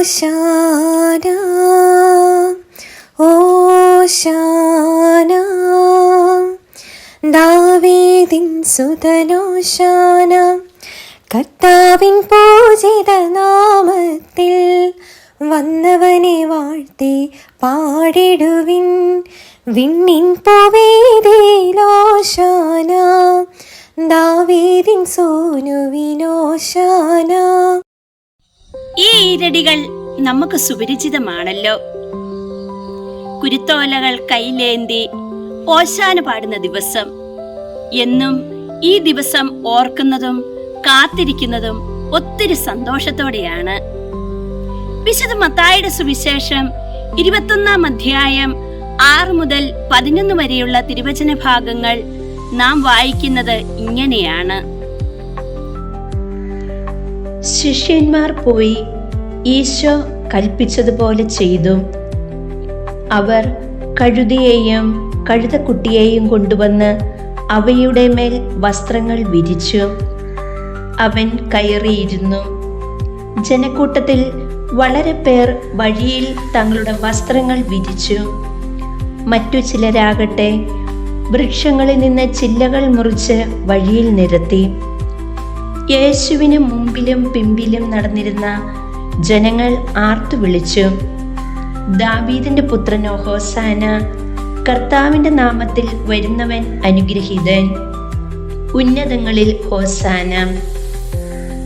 ഓശാന ഓശാന. ദാവീദിൻ സുതനോശാന കർത്താവിൻ പൂജിത നാമത്തിൽ വന്നവനെ വാഴ്ത്തി പാടിടുവിൻ. വിണ്ണിൻ പോവേദിലോശാന ദാവീദിൻ സോനുവിനോശാന. ഈ ഈരടികൾ നമുക്ക് സുപരിചിതമാണല്ലോ. കുരുത്തോലകൾ കയ്യിലേന്തി ഓശാന പാടുന്ന ദിവസം. എന്നും ഈ ദിവസം ഓർക്കുന്നതും കാത്തിരിക്കുന്നതും ഒത്തിരി സന്തോഷത്തോടെയാണ്. വിശുദ്ധ മത്തായുടെ സുവിശേഷം ഇരുപത്തൊന്നാം അധ്യായം ആറ് മുതൽ പതിനൊന്ന് വരെയുള്ള തിരുവചന ഭാഗങ്ങൾ നാം വായിക്കുന്നത് ഇങ്ങനെയാണ്. ശിഷ്യന്മാർ പോയി ഈശോ കൽപ്പിച്ചതുപോലെ ചെയ്തു. അവർ കഴുതിയെയും കഴുതക്കുട്ടിയെയും കൊണ്ടുവന്ന് അവയുടെ മേൽ വസ്ത്രങ്ങൾ വിരിച്ചു. അവൻ കയറിയിരുന്നു. ജനക്കൂട്ടത്തിൽ വളരെ പേർ വഴിയിൽ തങ്ങളുടെ വസ്ത്രങ്ങൾ വിരിച്ചു. മറ്റു ചിലരാകട്ടെ വൃക്ഷങ്ങളിൽ നിന്ന് ചില്ലകൾ മുറിച്ച് വഴിയിൽ നിരത്തി. യേശുവിന് മുമ്പിലും പിമ്പിലും നടന്നിരുന്ന ജനങ്ങൾ ആർത്തു വിളിച്ചു. ദാവീദിന്റെ പുത്രനോ ഹോസാന കർത്താവിന്റെ നാമത്തിൽ വരുന്നവൻ അനുഗ്രഹീതൻ. ഉന്നതങ്ങളിൽ ഹോസാന.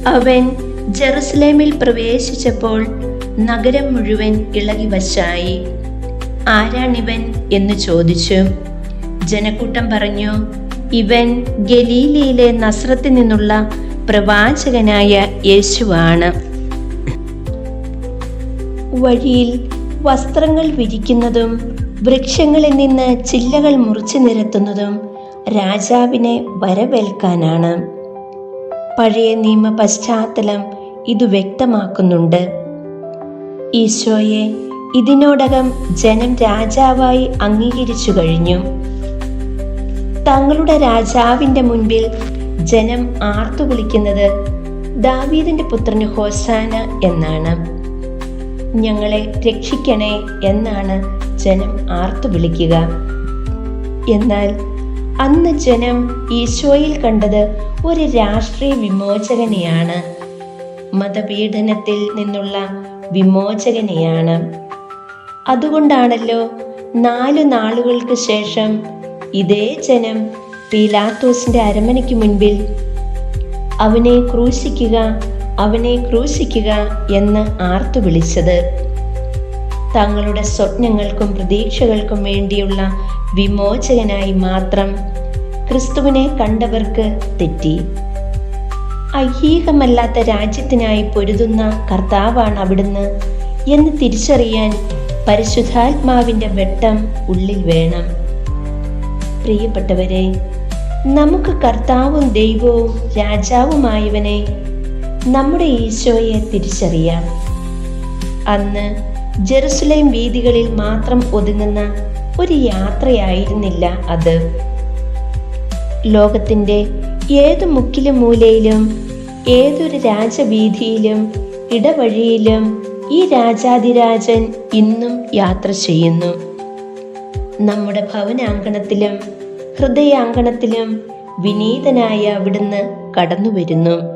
അവൻ ജെറുസലേമിൽ പ്രവേശിച്ചപ്പോൾ നഗരം മുഴുവൻ ഇളകി വശായി ആരാണിവൻ എന്ന് ചോദിച്ചു. ജനക്കൂട്ടം പറഞ്ഞു ഇവൻ ഗലീലയിലെ നസ്രത്തിൽ നിന്നുള്ള പ്രവാചകനായ യേശുവാണ്. വഴിയിൽ വസ്ത്രങ്ങൾ വിരിക്കുന്നതും വൃക്ഷങ്ങളിൽ നിന്ന് ചില്ലകൾ മുറിച്ചു നിരത്തുന്നതും രാജാവിനെ വരവേൽക്കാനാണ്. പഴയ നിയമ പശ്ചാത്തലം ഇത് വ്യക്തമാക്കുന്നുണ്ട്. ഈശോയെ ഇതിനോടകം ജനം രാജാവായി അംഗീകരിച്ചു കഴിഞ്ഞു. തങ്ങളുടെ രാജാവിന്റെ മുൻപിൽ ജനം ആർത്തു വിളിക്കുന്നത് ദാവീദിന്റെ പുത്രന് ഹോസാന എന്നാണ്. ഞങ്ങളെ രക്ഷിക്കണേ എന്നാണ് ജനം ആർത്തു വിളിക്കുക. എന്നാൽ അന്ന് ജനം ഈശോയിൽ കണ്ടത് ഒരു രാഷ്ട്രീയ വിമോചകനെയാണ്. മതപീഡനത്തിൽ നിന്നുള്ള വിമോചകനെയാണ്. അതുകൊണ്ടാണല്ലോ നാലു നാളുകൾക്ക് ശേഷം ഇതേ ജനം പീലാത്തോസിന്റെ അരമനയ്ക്ക് മുൻപിൽ അവനെ ക്രൂശിക്കുക അവനെ ക്രൂശിക്കുക എന്ന് ആർത്തു വിളിച്ചത്. തങ്ങളുടെ സ്വപ്നങ്ങൾക്കും പ്രതീക്ഷകൾക്കും വേണ്ടിയുള്ള വിമോചകനായി മാത്രം ക്രിസ്തുവിനെ കണ്ടവർക്ക് തെറ്റി. ഐഹികമല്ലാത്ത രാജ്യത്തിനായി പൊരുതുന്ന കർത്താവാണ് അവിടുന്ന് എന്ന് തിരിച്ചറിയാൻ പരിശുദ്ധാത്മാവിന്റെ വെട്ടം ഉള്ളിൽ വേണം. പ്രിയപ്പെട്ടവരെ നമുക്ക് കർത്താവും ദൈവവും രാജാവുമായവനെ നമ്മുടെ ഈശോയെ തിരിച്ചറിയാം. അന്ന് ജെറുസലേം വീതികളിൽ മാത്രം ഒതുങ്ങുന്ന ഒരു യാത്രയായിരുന്നില്ല അത്. ലോകത്തിന്റെ ഏത് മുക്കിലും മൂലയിലും ഏതൊരു രാജവീതിയിലും ഇടവഴിയിലും ഈ രാജാതിരാജൻ ഇന്നും യാത്ര ചെയ്യുന്നു. നമ്മുടെ ഭവനാങ്കണത്തിലും ഹൃദയാങ്കണത്തിലും വിനീതനായ അവിടുന്ന് കടന്നു വരുന്നു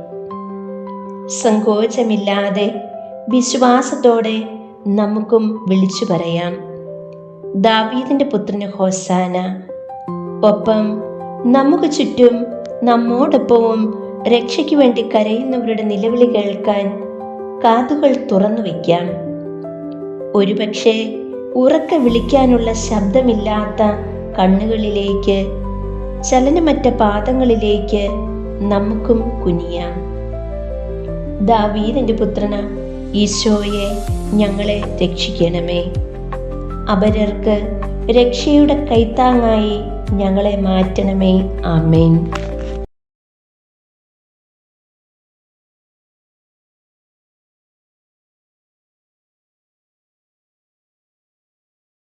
സങ്കോചമില്ലാതെ വിശ്വാസത്തോടെ നമുക്കും വിളിച്ചു പറയാം. ദാവീദിന്റെ പുത്രന് ഹോസാന ഒപ്പം നമുക്ക് ചുറ്റും നമ്മോടൊപ്പവും രക്ഷയ്ക്ക് വേണ്ടി കരയുന്നവരുടെ നിലവിളി കേൾക്കാൻ കാതുകൾ തുറന്നു വയ്ക്കാം. ഒരുപക്ഷെ ഉറക്ക വിളിക്കാനുള്ള ശബ്ദമില്ലാത്ത കണ്ണുകളിലേക്ക് ചലനമറ്റ പാദങ്ങളിലേക്ക് നമുക്കും കുനിയാം. ദാവീദിന്റെ പുത്രന ഈശോയെ ഞങ്ങളെ രക്ഷിക്കണമേ. അപരർക്ക് രക്ഷയുടെ കൈത്താങ്ങായി ഞങ്ങളെ മാറ്റണമേ. ആമേൻ.